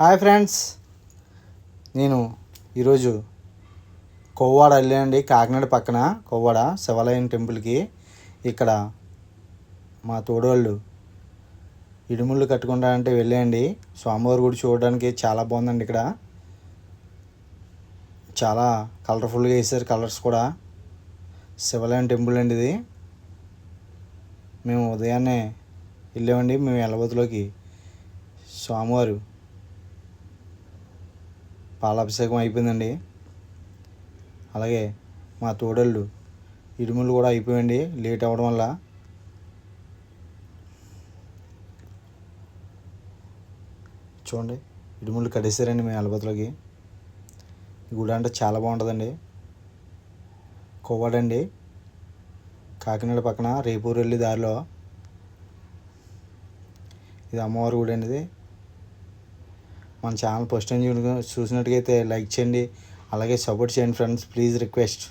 Hi friends. నేను ఈరోజు కొవ్వాడ వెళ్ళానండి కాకినాడ పక్కన కొవ్వాడ శివాలయం టెంపుల్కి ఇక్కడ మా తోడవాళ్ళు ఇడుముళ్ళు కట్టుకుంటానంటే వెళ్ళేయండి. స్వామివారి గుడి చూడడానికి చాలా బాగుందండి ఇక్కడ. చాలా కలర్ఫుల్గా వేసారు కలర్స్ కూడా. శివాలయం టెంపుల్ అండి ఇది. మేము ఉదయాన్నే వెళ్ళామండి మేము ఎల్లబోతులోకి. స్వామివారు పాలాభిషేకం అయిపోయిందండి. అలాగే మా తోడళ్ళు ఇడుములు కూడా అయిపోయండి లేట్ అవ్వడం వల్ల. చూడండి ఇడుములు కడేసారండి మేము అలబతులకి గుడి అంటే చాలా బాగుంటుందండి. కొవ్వడండి కాకినాడ పక్కన రేపూరు వెళ్ళి దారిలో. ఇది అమ్మవారి గుడి అండి ఇది. మన ఛానల్ ఫస్ట్ టైం చూసినట్టుగైతే లైక్ చేయండి. అలాగే సపోర్ట్ చేయండి ఫ్రెండ్స్. Please request.